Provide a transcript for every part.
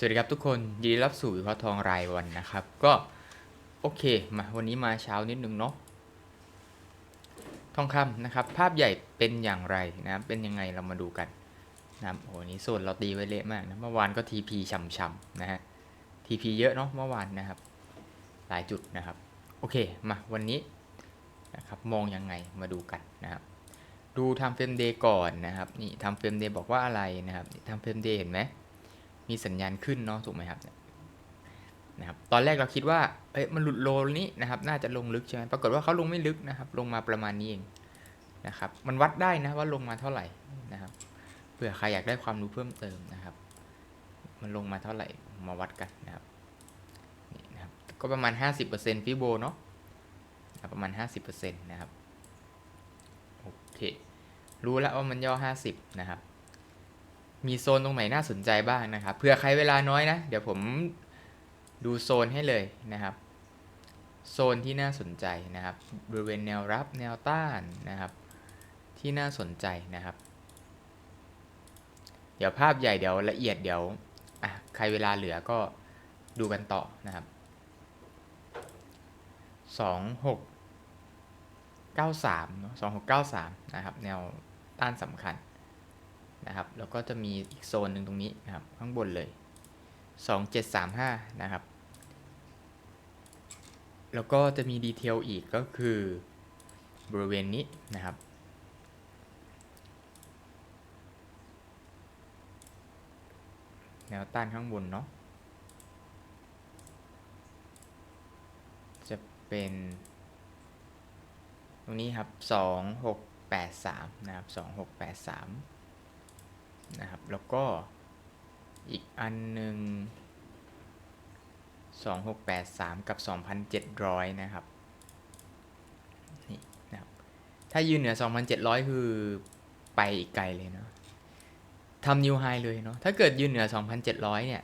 สวัสดีครับทุกคนยินดีรับสู่วิเคราะห์ทองรายวันนะครับ ก็โอเคมาวันนี้มาเช้านิดนึงเนาะทองคำนะครับ ภาพใหญ่เป็นอย่างไรนะเป็นยังไงเรามาดูกันนะโอ้นี้โซนเราตีไว้เละมากนะเมื่อวานก็ TP ช่ำๆนะฮะ TP เยอะเนาะเมื่อวานนะครับ หลายจุดนะครับ โอเคมาวันนี้นะครับมองยังไงมาดูกันนะครับ ดูทำเฟรมเดย์ก่อนนะครับนี่ทำเฟรมเดย์บอกว่าอะไรนะครับทำเฟรมเดย์เห็นไหม มีสัญญาณขึ้นเนาะถูกไหมครับนะครับตอนแรกเราคิดว่าเอ้ยมันหลุดโลนี้นะครับน่าจะลงลึกใช่ไหมปรากฏว่าเขาลงไม่ลึกนะครับ ลงมาประมาณนี้เองนะครับมันวัดได้นะว่าลงมาเท่าไหร่นะครับเผื่อใครอยากได้ความรู้เพิ่มเติมนะครับ มันลงมาเท่าไหร่มาวัดกันนะครับนี่นะครับก็ประมาณ 50%ฟิโบเนาะประมาณ 50%นะครับโอเครู้แล้วว่ามันย่อ 50 นะครับ มีโซนตรงไหนน่าสนใจบ้างนะครับเผื่อใครเวลาน้อยนะ เดี๋ยวผมดูโซนให้เลยนะครับ โซนที่น่าสนใจนะครับ บริเวณแนวรับแนวต้านนะครับ ที่น่าสนใจนะครับ เดี๋ยวภาพใหญ่เดี๋ยวละเอียดเดี๋ยวอะใครเวลาเหลือก็ดูกันต่อนะครับสองหกเก้าสามสองหกเก้าสามนะครับ แนวต้านสำคัญ นะครับ แล้วก็จะมีอีกโซนหนึ่งตรงนี้นะครับ ข้างบนเลย 2735 นะครับ แล้วก็จะมีดีเทลอีกก็คือบริเวณนี้นะครับ แนวต้านข้างบนเนาะ จะเป็น ตรงนี้ครับ 2683 นะครับ 2683 นะครับ แล้วก็อีกอันหนึ่ง2683 กับ 2,700 นะครับนี่นะครับ ถ้ายืนเหนือ 2,700 คือไปอีกไกลเลยเนาะทำนิวไฮเลยเนาะถ้าเกิดยืนเหนือ 2,700 เนี่ย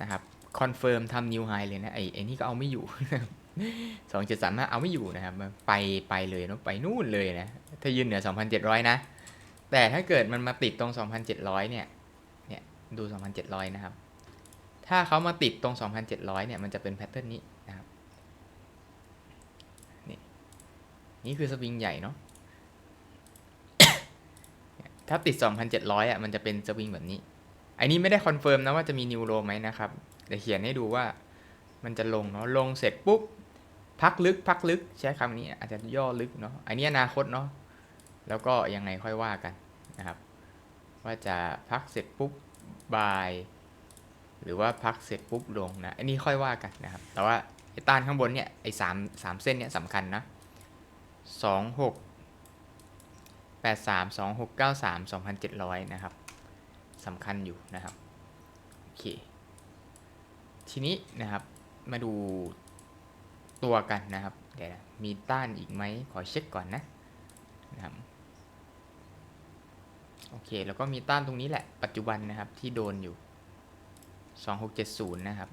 นะครับคอนเฟิร์มทำนิวไฮเลยนะไอ้ไอ้นี่ก็เอาไม่อยู่สองเจ็ดสามห้าเอาไม่อยู่นะครับ ไปไปเลยเนาะไปนู่นเลยนะ ถ้ายืนเหนือ 2,700 นะ แต่ถ้าเกิดมันมาติดตรง 2,700 เนี่ย เนี่ย ดู 2,700 นะครับ ถ้าเขามาติดตรง 2,700 เนี่ย มันจะเป็นแพทเทิร์นนี้นะครับ นี่ นี่คือสวิงใหญ่เนาะ ถ้าติด 2,700 อะ มันจะเป็นสวิงแบบนี้ อันนี้ไม่ได้คอนเฟิร์มนะว่าจะมีนิวโรไหมนะครับแต่เขียนให้ดูว่ามันจะลงเนาะ ลงเสร็จปุ๊บ พักลึก พักลึก ใช้คำนี้อาจจะย่อลึกเนาะ อันนี้อนาคตเนาะ แล้วก็ยังไงค่อยว่ากันนะครับ ว่าจะพักเสร็จปุ๊บบาย หรือว่าพักเสร็จปุ๊บลงนะอันนี้ค่อยว่ากันนะครับ แต่ว่าไอ้ต้านข้างบนเนี่ยไอ้สามสามเส้นเนี่ยสำคัญนะสองหกแปดสามสองหกเก้าสามสองพันเจ็ดร้อยนะครับสำคัญอยู่นะครับโอเคทีนี้นะครับมาดูตัวกันนะครับ เดี๋ยวนะมีต้านอีกไหมขอเช็คก่อนนะนะครับ โอเค แล้วก็มีต้านตรงนี้แหละ ปัจจุบันนะครับที่โดนอยู่ 2670 นะครับ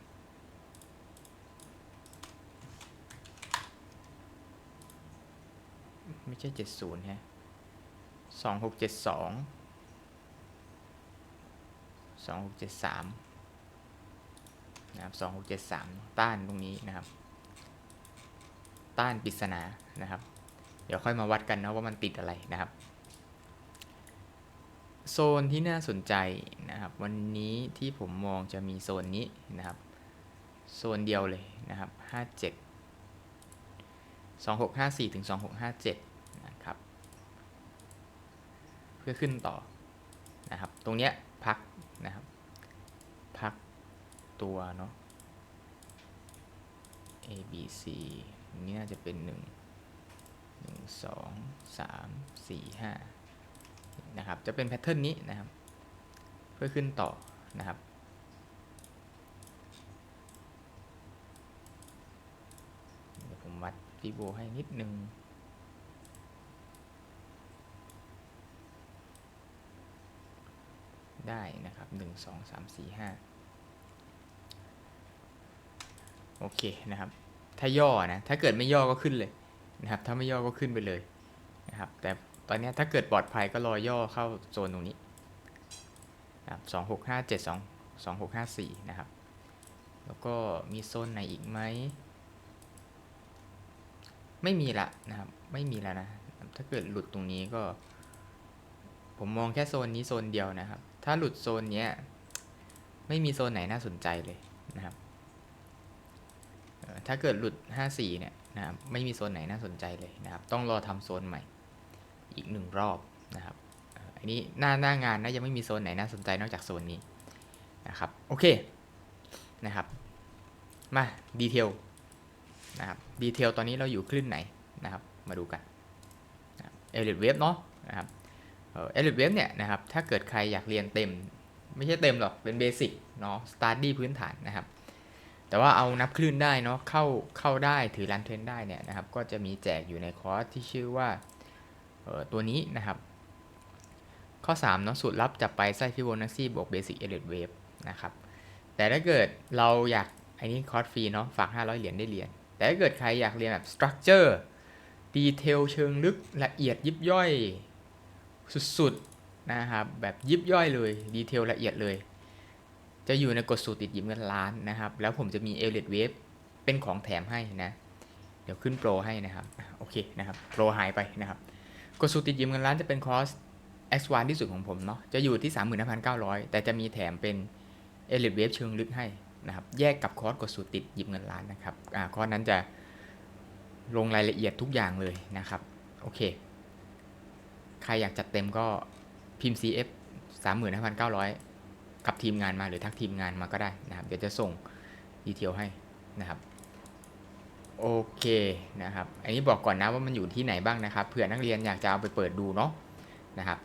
ไม่ใช่ 70 ฮะ 2672 2673 นะครับ 2673 ต้านตรงนี้นะครับ ต้านปริศนานะครับ เดี๋ยวค่อยมาวัดกันนะว่ามันติดอะไรนะครับ โซนที่น่าสนใจนะครับ วันนี้ที่ผมมองจะมีโซนนี้นะครับ โซนเดียวเลยนะครับ 57 2654ถึง2657 นะครับ เพื่อขึ้นต่อนะครับ ตรงเนี้ยพักนะครับ พักตัวเนาะ A B C นี่น่าจะเป็น 1 1 2 3 4 5 นะครับ จะเป็นแพทเทิร์นนี้นะครับ เพื่อขึ้นต่อนะครับ เดี๋ยวผมวัดฟีโบให้นิดนึงได้นะครับ 1 2 3 4 5 โอเคนะครับ ถ้าย่อนะ ถ้าเกิดไม่ย่อก็ขึ้นเลยนะครับ ถ้าไม่ย่อก็ขึ้นไปเลยนะครับ แต่ ตอนนี้ถ้าเกิดปลอดภัยก็รอย่อเข้าโซนตรงนี้นะสองหกห้าเจ็ดสอง2654นะครับ แล้วก็มีโซนไหนอีกไหม ไม่มีละนะครับ ไม่มีแล้วนะ ถ้าเกิดหลุดตรงนี้ก็ ผมมองแค่โซนนี้โซนเดียวนะครับ ถ้าหลุดโซนเนี้ย ไม่มีโซนไหนน่าสนใจเลยนะครับ ถ้าเกิดหลุด 54 เนี่ยนะครับ ไม่มีโซนไหนน่าสนใจเลยนะครับ ต้องรอทำโซนใหม่ อีกหนึ่งรอบนะครับอันนี้หน้าหน้างานนะยังไม่มีโซนไหนน่าสนใจนอกจากโซนนี้นะครับโอเคนะครับ มาดีเทลนะครับดีเทลตอนนี้เราอยู่คลื่นไหนนะครับ มาดูกันเอลิทเวฟเนาะนะครับเอลิทเวฟเนี่ยนะครับถ้าเกิดใครอยากเรียนเต็ม ไม่ใช่เต็มหรอกเป็นเบสิกเนาะสตาร์ดี้พื้นฐานนะครับ แต่ว่าเอานับคลื่นได้เนาะเข้าเข้าได้ถือรันเทรนได้เนี่ยนะครับ ก็จะมีแจกอยู่ในคอร์สที่ชื่อว่า ตัวนี้นะครับ ข้อ3เนาะสูตรลับจับไปไส้ฟิโบนัชชีบวกเบสิกเอลิทเวฟนะครับแต่ถ้าเกิดเราอยากอันนี้คอร์สฟรีเนาะฝาก 500 เหรียญได้เรียน แต่ถ้าเกิดใครอยากเรียนแบบสตรัคเจอร์ดีเทลเชิงลึกละเอียดยิบย่อยสุดๆนะครับแบบยิบย่อยเลยดีเทลละเอียดเลย จะอยู่ในกฎสูตรติดยิมเงินล้านนะครับ แล้วผมจะมีเอเลดเวฟเป็นของแถมให้นะ เดี๋ยวขึ้นโปรให้นะครับ โอเคนะครับ โปรหายไปนะครับ กฎสูตรติดยิ้มเงินล้านจะเป็นคอร์ส X1 ที่สุดของผมเนาะจะอยู่ที่ 35,900 แต่จะมีแถมเป็นเอเลดเวฟเชิงลึกให้นะครับแยกกับคอร์สกฎสูตรติดยิ้มเงินล้านนะครับอ่าคอร์สนั้นจะลงรายละเอียดทุกอย่างเลยนะครับโอเค ใครอยากจัดเต็มก็พิมพ์ CF 35,900 กับทีมงานมาหรือทักทีมงานมาก็ได้นะครับ เดี๋ยวจะส่งดีเทลให้นะครับ โอเคนะครับ อันนี้บอกก่อนนะว่ามันอยู่ที่ไหนบ้างนะครับ เผื่อนักเรียนอยากจะเอาไปเปิดดูเนาะนะครับ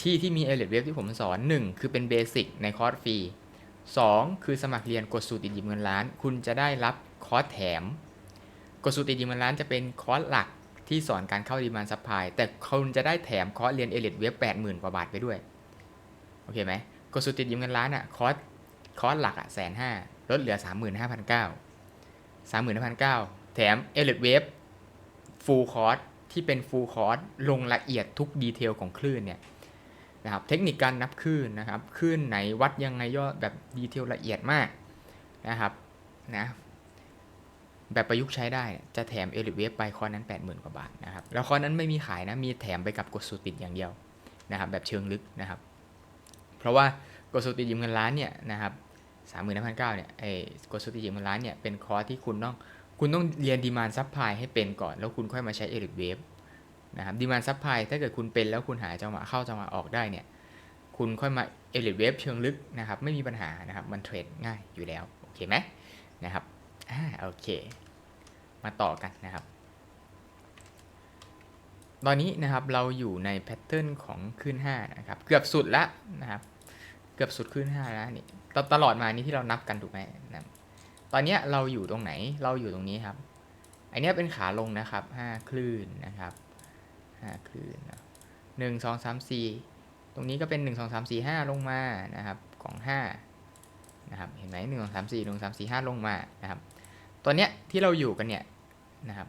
ที่ที่มีเอเลดเว็บที่ผมสอน 1 คือเป็นเบสิกในคอร์สฟรี 2 คือสมัครเรียนกดสูตรติดหยิบเงินล้าน คุณจะได้รับคอร์สแถม กดสูตรติดหยิบเงินล้านจะเป็นคอร์สหลักที่สอนการเข้าดีมันซัพพลายแต่คุณจะได้แถมคอร์สเรียนเอเลดเว็บแปดหมื่นกว่าบาทไปด้วย โอเคไหมกดสูตรติดหยิบเงินล้านอะคอร์สคอร์สหลักอะแสนห้าลดเหลือ 35,900 35,900 แถมเอลิทเวฟฟูลคอร์สที่เป็นฟูลคอร์สลงละเอียดทุกดีเทลของคลื่นเนี่ยนะครับเทคนิคการนับคลื่นนะครับคลื่นไหนวัดยังไงยอดแบบดีเทลละเอียดมากนะครับนะแบบประยุกต์ใช้ได้จะแถมเอลิทเวฟไปคอร์สนั้น 80,000 กว่าบาทนะครับแล้วคอร์สนั้นไม่มีขายนะมีแถมไปกับกดสูติดอย่างเดียวนะครับแบบเชิงลึกนะครับ เพราะว่ากดสูติดยืมเงินล้านเนี่ยนะครับสามหมื่นห้าพันเก้าเนี่ยไอ้กดสูติดยืมเงินล้านเนี่ยเป็นคอร์สที่คุณต้อง คุณต้องเรียนดีมานซับพลายให้เป็นก่อน แล้วคุณค่อยมาใช้เอลิทเวฟนะครับดีมานซับพลายถ้าเกิดคุณเป็นแล้วคุณหาจังหวะเข้าจังหวะออกได้เนี่ยคุณค่อยมาเอลิทเวฟเชิงลึกนะครับไม่มีปัญหานะครับมันเทรดง่ายอยู่แล้วโอเคไหมนะครับอ่าโอเค มาต่อกันนะครับ ตอนนี้นะครับเราอยู่ในแพทเทิร์นของขึ้น5นะครับเกือบสุดแล้วนะครับเกือบสุดขึ้น5แล้วนี่ตตลอดมานี้ที่เรานับกันถูกไหมนะ ตอนนี้เราอยู่ตรงไหนเราอยู่ตรงนี้ครับ อันนี้เป็นขาลงนะครับ5คลื่นนะครับ5คลื่นหนึ่งสองสามสี่ตรงนี้ก็เป็นหนึ่งสองสามสี่ห้าลงมานะครับของห้านะครับเห็นไหมหนึ่งสองสามสี่หนึ่งสามสี่ห้าลงมานะครับตัวเนี้ยที่เราอยู่กันเนี่ยนะครับ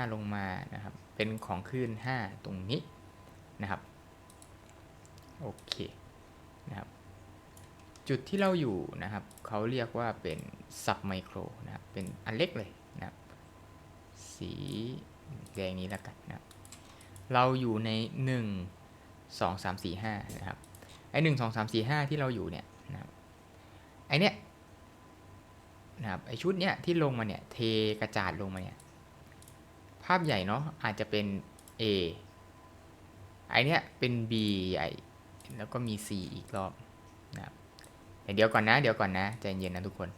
5ลงมานะครับ เป็นของคลื่น5ตรงนี้นะครับโอเคนะครับ จุดที่เราอยู่นะครับเขาเรียกว่าเป็นซับไมโครนะครับเป็นอันเล็กเลยนะครับสีแดงนี้แล้วกันนะครับเราอยู่ใน 1 2 3 4 5นะครับไอ้หนึ่งสองสามสี่ห้าที่เราอยู่เนี่ยนะครับไอเนี้ยนะครับไอชุดเนี้ยที่ลงมาเนี่ยเทกระจาดลงมาเนี่ยภาพใหญ่เนาะอาจจะเป็น A ไอเนี้ยเป็น B ใหญ่แล้วก็มี C อีกรอบ เดี๋ยวก่อนนะ เดี๋ยวก่อนนะใจเย็นนะทุกคน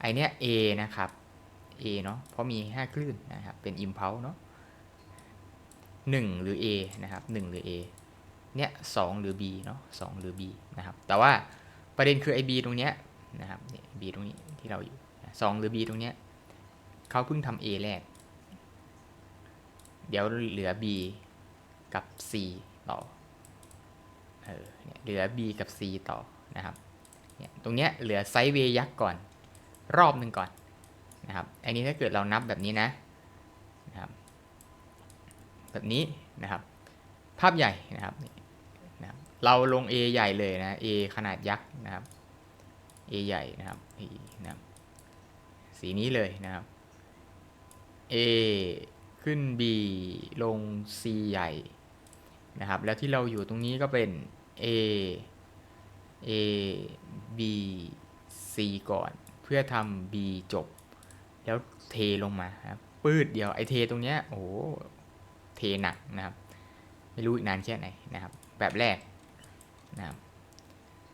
ไอเนี้ย A นะครับ A เนาะเพราะมี 5 คลื่นนะครับ เป็น impulse เนาะ1หรือ A นะครับ 1 หรือ A เนี่ย2หรือ B เนาะ2หรือ B นะครับ แต่ว่าประเด็นคือไอ B ตรงเนี้ยนะครับเนี่ย B ตรงนี้ที่เราอยู่2หรือ B ตรงเนี้ยเขาเพิ่งทำ A แรก เดี๋ยวเหลือ b กับ c ต่อ เออ เนี่ยเหลือ b กับ c ต่อนะครับ ตรงเนี้ยเหลือไซด์เวย์ยักษ์ก่อน รอบหนึ่งก่อนนะครับ อันนี้ถ้าเกิดเรานับแบบนี้นะนะครับ แบบนี้นะครับ ภาพใหญ่นะครับนะครับเราลง A ใหญ่เลยนะ A ขนาดยักษ์นะครับ A ใหญ่นะครับ A นะครับสีนี้เลยนะครับ A ขึ้น B ลง C ใหญ่นะครับ แล้วที่เราอยู่ตรงนี้ก็เป็น A A B C ก่อน เพื่อทำ B จบ แล้วเทลงมาครับปืดเดียวไอเทตรงเนี้ยโอ้โหเทหนักนะครับ ไม่รู้อีกนานแค่ไหนนะครับ แบบแรกนะครับ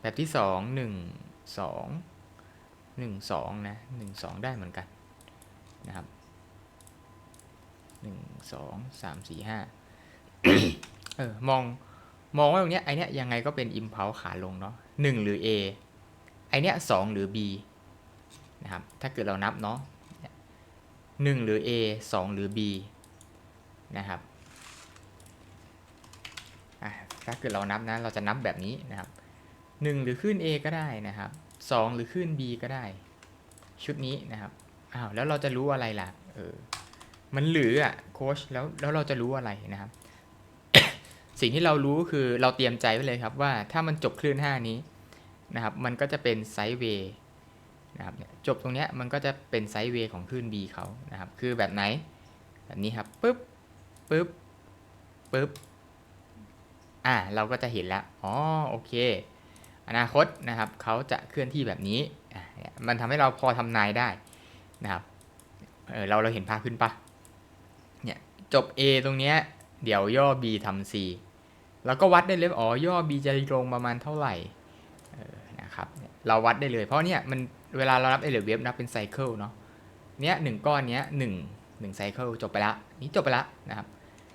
แบบที่สองหนึ่งสองหนึ่งสองนะหนึ่งสองได้เหมือนกันนะครับหนึ่งสองสามสี่ห้าเออมอง มองว่าตรงเนี้ยไอเนี้ยยังไงก็เป็นอิมเพลขาลงเนาะหนึ่งหรือ A ไอเนี้ยสองหรือ B นะครับถ้าเกิดเรานับเนาะหนึ่งหรือ A สองหรือ B นะครับถ้าเกิดเรานับนะเราจะนับแบบนี้นะครับหนึ่งหรือขึ้น A ก็ได้นะครับสองหรือขึ้น B ก็ได้ ชุดนี้นะครับอ้าวแล้วเราจะรู้อะไรล่ะเออมันหรืออะโค้ชแล้วแล้วเราจะรู้อะไรนะครับ สิ่งที่เรารู้คือเราเตรียมใจไว้เลยครับว่าถ้ามันจบคลื่น 5 นี้นะครับ มันก็จะเป็นไซด์เวย์นะครับจบตรงเนี้ยมันก็จะเป็นไซด์เวย์ของคลื่น B เขานะครับ คือแบบไหน แบบนี้ครับปึ๊บปึ๊บปึ๊บอ่าเราก็จะเห็นแล้วอ๋อโอเค อนาคตนะครับเขาจะเคลื่อนที่แบบนี้อะเนี่ยมันทำให้เราพอทำนายได้นะครับเออเราเราเห็นภาพขึ้นปะเนี่ยจบ A ตรงเนี้ยเดี๋ยวย่อ B ทำ C แล้วก็วัดได้เลยอ๋อย่อ B จะลงประมาณเท่าไหร่ออนะครับเราวัดได้เลย เพราะเนี่ยมันเวลาเรานับเอเลเวฟนับเป็นไซเคิลเนาะเนี้ยหนึ่งก้อนเนี้ยหนึ่งหนึ่งไซเคิลจบไปละนี้จบไปละนะครับ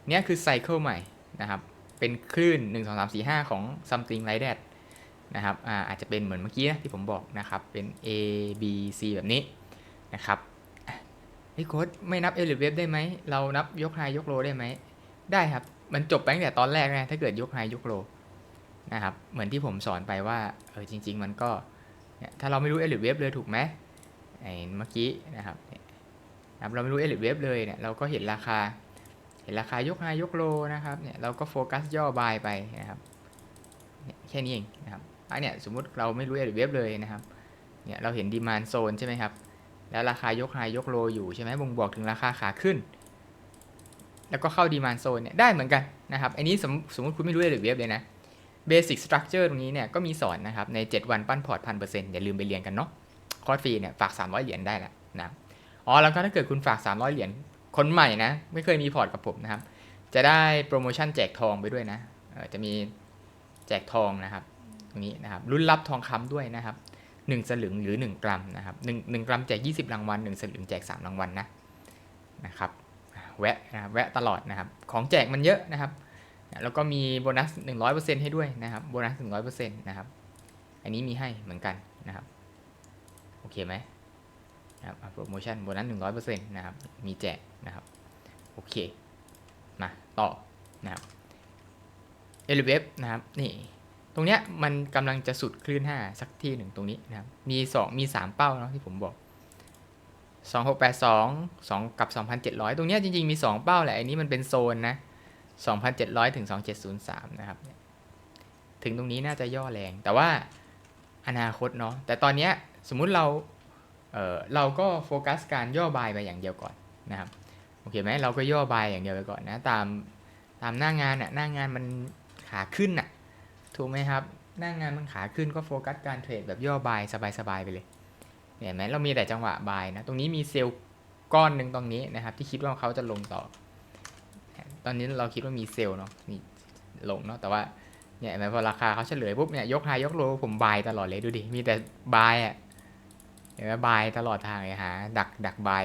เนี้ยคือไซเคิลใหม่นะครับเป็นคลื่น 1 2 3 4 5 ของ something like that นะครับอ่าอาจจะเป็นเหมือนเมื่อกี้นะที่ผมบอกนะครับเป็น A B C แบบนี้นะครับไอ้โค้ดไม่นับเอลิเวฟได้ไหม เรานับยกไฮยกโลได้ไหม ได้ครับ มันจบไปตั้งแต่ตอนแรกนะถ้าเกิดยกไฮยกโลนะครับ เหมือนที่ผมสอนไปว่าเออจริง ๆ มันก็เนี่ยถ้าเราไม่รู้เอลิเวฟเลยถูกไหมไอ้เมื่อกี้นะครับเนี่ยนะครับเราไม่รู้เอลิเวฟเลยเนี่ยเราก็เห็นราคา เห็นราคายกไฮยกโลนะครับเนี่ยเราก็โฟกัสย่อบายไปนะครับแค่นี้เองนะครับอันเนี้ยสมมุติเราไม่รู้เอลิเวฟเลยนะครับเนี่ยเราเห็นดีมานโซนใช่ไหมครับแล้วราคายกไฮยกโลอยู่ใช่ไหมบ่งบอกถึงราคาขาขึ้น แล้วก็เข้าดีมานโซนเนี่ยได้เหมือนกันนะครับอันนี้สมสมมติคุณไม่รู้เอลิเวฟเลยนะเบสิ c สตรัคเจอร์ตรงนี้เนี่ยก็มีสอนนะครับใน 7 วันปั้นพอร์ตพันเปอร์เซ็นต์อย่าลืมไปเรียนกันเนาะคอร์สฟรีเนี่ยฝาก 300 เหรียญได้แหละนะอ๋อแล้วก็ถ้าเกิดคุณฝาก 300 เหรียญคนใหม่นะไม่เคยมีพอร์ตกับผมนะครับจะได้โปรโมชั่นแจกทองไปด้วยนะจะมีแจกทองนะครับตรงนี้นะครับรุ่นรับทองคำด้วยนะครับ1สลึงหรือ 1 กรัมนะครับ1 1กรัมแจก 20 รางวัล1สลึงแจก 3 รางวัลนะนะครับ แวะนะครับแวะตลอดนะครับ ของแจกมันเยอะนะครับแล้วก็มีโบนัส 100%ให้ด้วยนะครับโบนัส 100%นะครับ อันนี้มีให้เหมือนกันนะครับ โอเคไหมนะครับโปรโมชั่นโบนัส 100%นะครับ มีแจกนะครับ โอเค มาต่อนะครับเอลิเวฟนะครับ นี่ ตรงเนี้ยมันกำลังจะสุดคลื่น 5 สักที่หนึ่งตรงนี้นะครับ มี 2 มี 3 เป้าเนาะที่ผมบอก 2682 2 กับ 2,700 ตรงเนี้ยจริง ๆ มี 2 เป้าแหละ อันนี้มันเป็นโซนนะ 2,700 ถึง 2703 นะครับ ถึงตรงนี้น่าจะย่อแรง แต่ว่าอนาคตเนาะ แต่ตอนเนี้ยสมมุติเราเออเราก็โฟกัสการย่อบายไปอย่างเดียวก่อนนะครับ โอเคไหมเราก็ย่อบายอย่างเดียวไปก่อนนะ ตามตามหน้างานอะ่ะ หน้างานมันขาขึ้นอะ่ะ ถูกไหมครับ หน้างานมันขาขึ้นก็โฟกัสการเทรดแบบย่อบายสบายๆไปเลย เห็นไหมเรามีแต่จังหวะบายนะ ตรงนี้มีเซลล์ก้อนหนึ่งตรงนี้นะครับ ที่คิดว่าเขาจะลงต่อ ตอนนี้เราคิดว่ามีเซลล์เนาะนี่ลงเนาะแต่ว่าเนี่ยห็นไหมพอราคาเขาเฉลยปุ๊บเนี่ยยกไฮยกโลผมบายตลอดเลยดูดิมีแต่บายอะเห็นไหมบายตลอดทางเลยหาดักดักบาย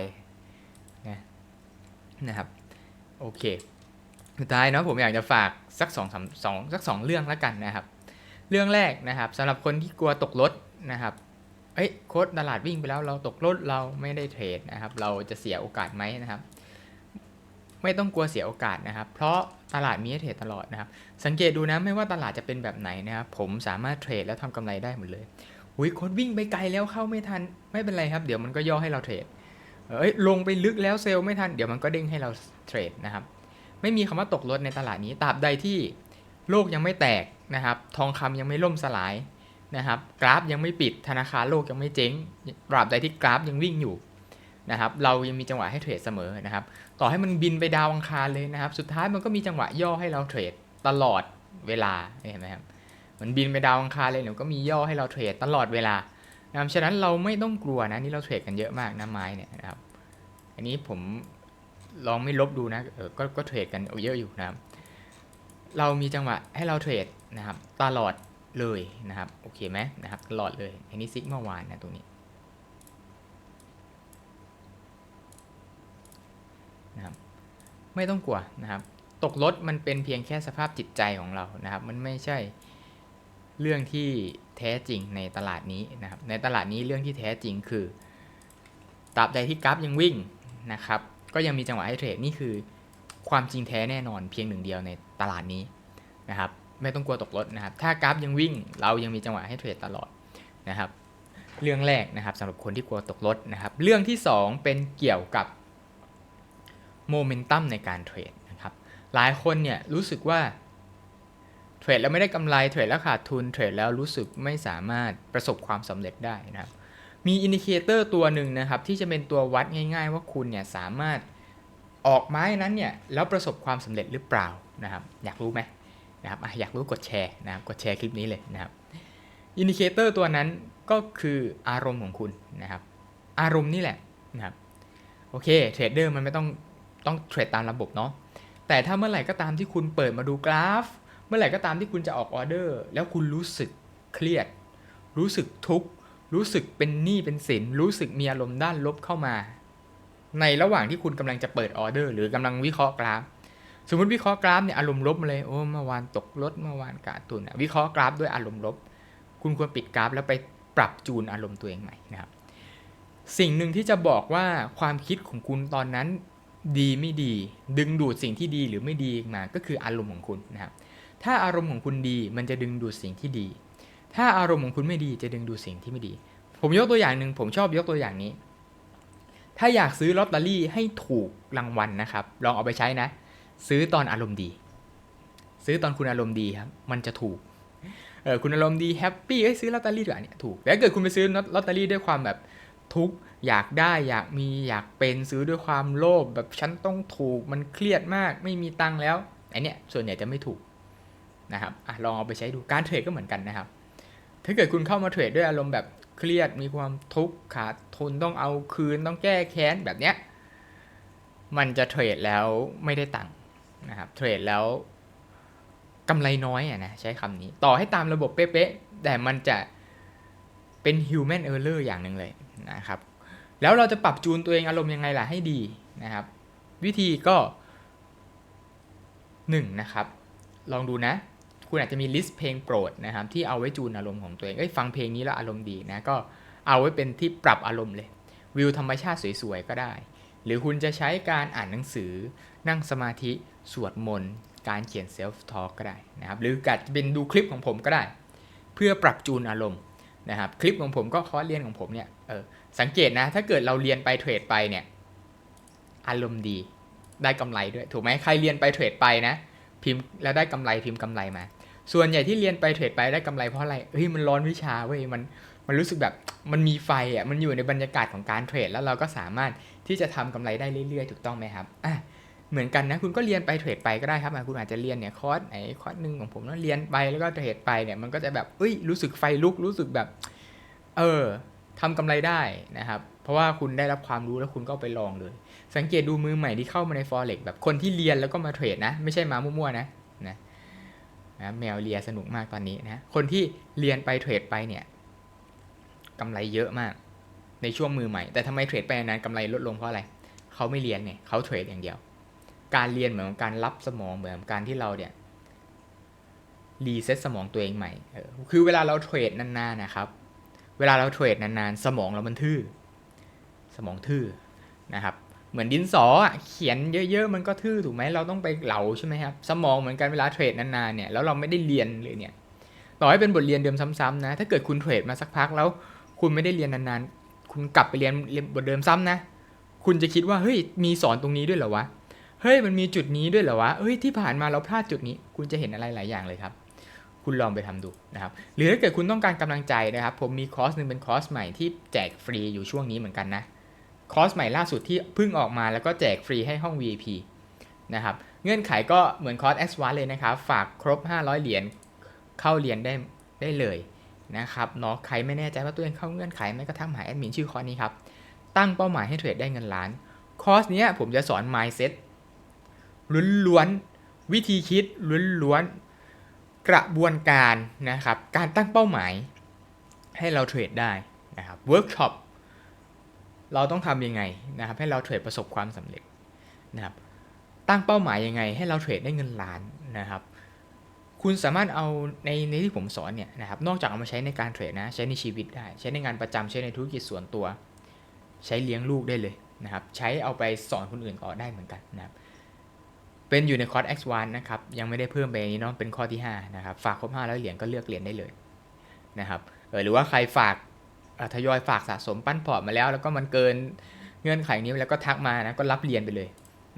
นะนะครับโอเคสุดท้ายเนาะผมอยากจะฝากสักสองสามสองสักสองเรื่องแล้วกันนะครับ เรื่องแรกนะครับสำหรับคนที่กลัวตกรถนะครับ เอ้ยโค้ดตลาดวิ่งไปแล้วเราตกรถเราไม่ได้เทรดนะครับ เราจะเสียโอกาสไหมนะครับ ไม่ต้องกลัวเสียโอกาสนะครับ เพราะตลาดมีให้เทรดตลอดนะครับ สังเกตดูนะไม่ว่าตลาดจะเป็นแบบไหนนะครับผมสามารถเทรดแล้วทำกำไรได้หมดเลยหุยโค้ดวิ่งไปไกลแล้วเข้าไม่ทันไม่เป็นไรครับ เดี๋ยวมันก็ย่อให้เราเทรดเอ้ยลงไปลึกแล้วเซลล์ไม่ทันเดี๋ยวมันก็เด้งให้เราเทรดนะครับ ไม่มีคำว่าตกรถในตลาดนี้ตราบใดที่โลกยังไม่แตกนะครับ ทองคำยังไม่ล่มสลาย นะครับกราฟยังไม่ปิดธนาคารโลกยังไม่เจ๊งตราบใดที่กราฟยังวิ่งอยู่นะครับเรายังมีจังหวะให้เทรดเสมอนะครับต่อให้มันบินไปดาวอังคารเลยนะครับ สุดท้ายมันก็มีจังหวะย่อให้เราเทรดตลอดเวลาเห็นไหมครับมันบินไปดาวอังคารเลยเดี๋ยวก็มีย่อให้เราเทรดตลอดเวลานะฉะนั้นเราไม่ต้องกลัวนะนี่เราเทรดกันเยอะมากนะไม้เนี่ยนะครับอันนี้ผมลองไม่ลบดูนะเออก็ก็เทรดกันเยอะอยู่นะครับเรามีจังหวะให้เราเทรดนะครับตลอด เลยนะครับ โอเคไหมนะครับตลอดเลย อันนี้ซิกเมื่อวานนะตรงนี้นะครับไม่ต้องกลัวนะครับ ตกรถมันเป็นเพียงแค่สภาพจิตใจของเรานะครับ มันไม่ใช่เรื่องที่แท้จริงในตลาดนี้นะครับ ในตลาดนี้เรื่องที่แท้จริงคือตราบใดที่กราฟยังวิ่งนะครับ ก็ยังมีจังหวะให้เทรดนี่คือความจริงแท้แน่นอนเพียงหนึ่งเดียวในตลาดนี้นะครับ ไม่ต้องกลัวตกรถนะครับ ถ้ากราฟยังวิ่งเรายังมีจังหวะให้เทรดตลอดนะครับ เรื่องแรกนะครับสำหรับคนที่กลัวตกรถนะครับ เรื่องที่สองเป็นเกี่ยวกับโมเมนตัมในการเทรดนะครับ หลายคนเนี่ยรู้สึกว่าเทรดแล้วไม่ได้กำไรเทรดแล้วขาดทุนเทรดแล้วรู้สึกไม่สามารถประสบความสำเร็จได้นะครับ มีอินดิเคเตอร์ตัวหนึ่งนะครับ ที่จะเป็นตัววัดง่าย ๆ ว่าคุณเนี่ยสามารถออกไม้นั้นเนี่ยแล้วประสบความสำเร็จหรือเปล่านะครับ อยากรู้ไหม นะครับอะอยากรู้กดแชร์นะครับกดแชร์คลิปนี้เลยนะครับอินดิเคเตอร์ตัวนั้นก็คืออารมณ์ของคุณนะครับ อารมณ์นี่แหละนะครับโอเคเทรดเดอร์มันไม่ต้องต้องเทรดตามระบบเนาะแต่ถ้าเมื่อไหร่ก็ตามที่คุณเปิดมาดูกราฟ เมื่อไหร่ก็ตามที่คุณจะออกออเดอร์ แล้วคุณรู้สึกเครียด รู้สึกทุกข์รู้สึกเป็นหนี้เป็นสิน รู้สึกมีอารมณ์ด้านลบเข้ามา ในระหว่างที่คุณกำลังจะเปิดออเดอร์ หรือกำลังวิเคราะห์กราฟ สมมติวิเคราะห์กราฟเนี่ยอารมณ์ลบมาเลยโอ้เมื่อวานตกรถเมื่อวานขาดทุนวิเคราะห์กราฟด้วยอารมณ์ลบ คุณควรปิดกราฟแล้วไปปรับจูนอารมณ์ตัวเองใหม่นะครับ สิ่งหนึ่งที่จะบอกว่าความคิดของคุณตอนนั้นดีไม่ดี ดึงดูดสิ่งที่ดีหรือไม่ดีมาก็คืออารมณ์ของคุณนะครับ ถ้าอารมณ์ของคุณดีมันจะดึงดูดสิ่งที่ดี ถ้าอารมณ์ของคุณไม่ดีจะดึงดูดสิ่งที่ไม่ดี ผมยกตัวอย่างหนึ่งผมชอบยกตัวอย่างนี้ ถ้าอยากซื้อลอตเตอรี่ให้ถูกรางวัลนะครับ ลองเอาไปใช้นะ ซื้อตอนอารมณ์ดี ซื้อตอนคุณอารมณ์ดีครับ มันจะถูกเออคุณอารมณ์ดีแฮปปี้เอ้ยซื้อลอตเตอรี่ดีกว่าเนี่ยถูกแต่ถ้าเกิดคุณไปซื้อลอตเตอรี่ด้วยความแบบทุกข์อยากได้อยากมีอยากเป็นซื้อด้วยความโลภแบบฉันต้องถูกมันเครียดมากไม่มีตังค์แล้วไอเนี้ยส่วนใหญ่จะไม่ถูกนะครับอะลองเอาไปใช้ดูการเทรดก็เหมือนกันนะครับ ถ้าเกิดคุณเข้ามาเทรดด้วยอารมณ์แบบเครียดมีความทุกข์ขาดทุนต้องเอาคืนต้องแก้แค้นแบบเนี้ยมันจะเทรดแล้วไม่ได้ตังค์ นะครับเทรดแล้วกำไรน้อยอะนะใช้คำนี้ ต่อให้ตามระบบเป๊ะๆแต่มันจะเป็น human error อย่างหนึ่งเลยนะครับ แล้วเราจะปรับจูนตัวเองอารมณ์ยังไงล่ะให้ดีนะครับ วิธีก็หนึ่งนะครับ ลองดูนะ คุณอาจจะมีลิสต์เพลงโปรดนะครับ ที่เอาไว้จูนอารมณ์ของตัวเองเอ้ยฟังเพลงนี้แล้วอารมณ์ดีนะก็เอาไว้เป็นที่ปรับอารมณ์เลย วิวธรรมชาติสวยๆก็ได้ หรือคุณจะใช้การอ่านหนังสือ นั่งสมาธิสวดมนต์การเขียนเซลฟ์ทอล์กก็ได้นะครับ หรือการเป็นดูคลิปของผมก็ได้ เพื่อปรับจูนอารมณ์นะครับ คลิปของผมก็คอร์สเรียนของผมเนี่ยเออสังเกตนะ ถ้าเกิดเราเรียนไปเทรดไปเนี่ย อารมณ์ดีได้กำไรด้วย ถูกไหมใครเรียนไปเทรดไปนะ พิมพ์แล้วได้กำไรพิมพ์กำไรมา ส่วนใหญ่ที่เรียนไปเทรดไปได้กำไรเพราะอะไรเฮ้ยมันร้อนวิชาเว้ยมันมันรู้สึกแบบมันมีไฟอะมันอยู่ในบรรยากาศของการเทรดแล้วเราก็สามารถที่จะทำกำไรได้เรื่อยๆ ถูกต้องไหมครับอะ เหมือนกันนะคุณก็เรียนไปเทรดไปก็ได้ครับคุณอาจจะเรียนเนี่ยคอร์สไหนคอร์สหนึ่งของผมแล้วเรียนไปแล้วก็เทรดไปเนี่ยมันก็จะแบบเอ้ยรู้สึกไฟลุกรู้สึกแบบ เออทำกำไรได้นะครับ เพราะว่าคุณได้รับความรู้แล้วคุณก็ไปลองเลย สังเกตดูมือใหม่ที่เข้ามาใน forex แบบคนที่เรียนแล้วก็มาเทรดนะ ไม่ใช่มามั่วๆนะนะนะแมวเลียสนุกมากตอนนี้นะคนที่เรียนไปเทรดไปเนี่ยกำไรเยอะมาก ในช่วงมือใหม่ แต่ทำไมเทรดไปนานกำไรลดลงเพราะอะไรเขาไม่เรียนเนี่ยเขาเทรดอย่างเดียว การเรียนเหมือนการรับสมองเหมือนการที่เราเนี่ยรีเซ็ตสมองตัวเองใหม่เออคือเวลาเราเทรดนานๆนะครับ เวลาเราเทรดนานๆ สมองเรามันทื่อ สมองทื่อนะครับ เหมือนดินสออะเขียนเยอะๆ มันก็ทื่อถูกไหมเราต้องไปเหลาใช่ไหมครับ สมองเหมือนกันเวลาเทรดนานๆเนี่ย แล้วเราไม่ได้เรียนเลยเนี่ย ต่อให้เป็นบทเรียนเดิมซ้ำๆนะ ถ้าเกิดคุณเทรดมาสักพักแล้ว คุณไม่ได้เรียนนานๆ คุณกลับไปเรียนเรียนบทเดิมซ้ำนะ คุณจะคิดว่าเฮ้ย มีสอนตรงนี้ด้วยเหรอวะ เฮ้ยมันมีจุดนี้ด้วยเหรอวะเฮ้ยที่ผ่านมาเราพลาดจุดนี้ คุณจะเห็นอะไรหลายอย่างเลยครับ คุณลองไปทำดูนะครับ หรือถ้าเกิดคุณต้องการกำลังใจนะครับ ผมมีคอร์สหนึ่งเป็นคอร์สใหม่ที่แจกฟรีอยู่ช่วงนี้เหมือนกันนะ คอร์สใหม่ล่าสุดที่เพิ่งออกมาแล้วก็แจกฟรีให้ห้อง VIP นะครับเงื่อนไขก็เหมือนคอร์ส X1 เลยนะครับ ฝากครบ 500 เหรียญเข้าเรียนได้ได้เลยนะครับเนาะใครไม่แน่ใจว่าตัวเองเข้าเงื่อนไขไม่ก็ทักมาหาแอดมินชื่อคอร์สนี้ครับ ตั้งเป้าหมายให้เทรดได้เงินล้าน คอร์สนี้ผมจะสอน mindset ล้วนๆวิธีคิดล้วนๆกระบวนการนะครับการตั้งเป้าหมายให้เราเทรดได้นะครับเวิร์กช็อปเราต้องทำยังไงนะครับให้เราเทรดประสบความสำเร็จนะครับตั้งเป้าหมายยังไงให้เราเทรดได้เงินล้านนะครับคุณสามารถเอาในในที่ผมสอนเนี่ยนะครับนอกจากเอามาใช้ในการเทรดนะใช้ในชีวิตได้ ใช้ในงานประจำใช้ในธุรกิจส่วนตัว ใช้เลี้ยงลูกได้เลยนะครับใช้เอาไปสอนคนอื่นต่อได้เหมือนกันนะครับ เป็นอยู่ในคอร์ส X1 นะครับ ยังไม่ได้เพิ่มไปนี้เนาะเป็นข้อที่5นะครับฝากครบ500เหรียญก็เลือกเหรียญได้เลยนะครับเออหรือว่าใครฝากทยอยฝากสะสมปั้นพอร์ตมาแล้ว แล้วก็มันเกินเงื่อนไขนี้แล้วก็ทักมานะก็รับเรียนไปเลย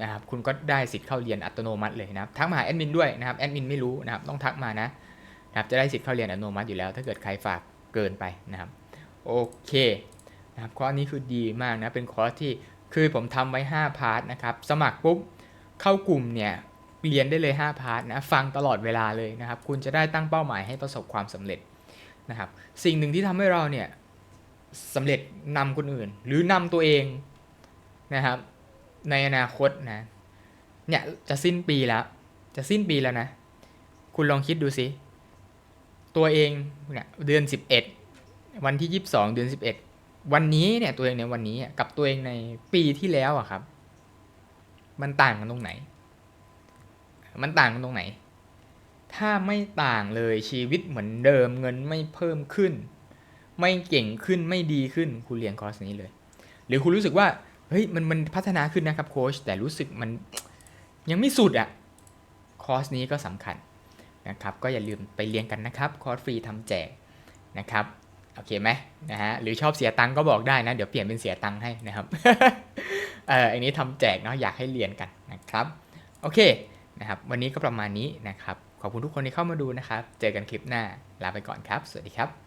นะครับคุณก็ได้สิทธิ์เข้าเรียนอัตโนมัติเลยนะครับทักมาแอดมินด้วยนะครับแอดมินไม่รู้นะครับต้องทักมานะนะครับจะได้สิทธิ์เข้าเรียนอัตโนมัติอยู่แล้ว ถ้าเกิดใครฝากเกินไปนะครับโอเคนะครับคอนี้คือดีมากนะเป็นคอร์สที่คือผมทำไว้ 5 พาร์ทนะครับสมัครปุ๊บ เข้ากลุ่มเนี่ยเรียนได้เลย 5 พาร์ทนะฟังตลอดเวลาเลยนะครับ คุณจะได้ตั้งเป้าหมายให้ประสบความสำเร็จนะครับ สิ่งหนึ่งที่ทำให้เราเนี่ยสำเร็จนำคนอื่น หรือนำตัวเองนะครับ ในอนาคตนะเนี่ยจะสิ้นปีแล้ว จะสิ้นปีแล้วนะ คุณลองคิดดูสิ ตัวเองเนี่ยเดือน 11 วันที่ 22 เดือน 11 วันนี้เนี่ยตัวเองในวันนี้กับตัวเองในปีที่แล้วอะครับ มันต่างกันตรงไหน มันต่างกันตรงไหน ถ้าไม่ต่างเลยชีวิตเหมือนเดิมเงินไม่เพิ่มขึ้น ไม่เก่งขึ้นไม่ดีขึ้นคุณเรียนคอร์สนี้เลย หรือคุณรู้สึกว่าเฮ้ยมันมันพัฒนาขึ้นนะครับโค้ชแต่รู้สึกมันยังไม่สุดอะคอร์สนี้ก็สำคัญนะครับก็อย่าลืมไปเรียนกันนะครับคอร์สฟรีทำแจกนะครับ โอเคไหมนะฮะหรือชอบเสียตังก็บอกได้นะ เดี๋ยวเปลี่ยนเป็นเสียตังให้นะครับเอออันนี้ทำแจกเนาะอยากให้เรียนกันนะครับโอเคนะครับวันนี้ก็ประมาณนี้นะครับขอบคุณทุกคนที่เข้ามาดูนะครับ เจอกันคลิปหน้าลาไปก่อนครับ สวัสดีครับ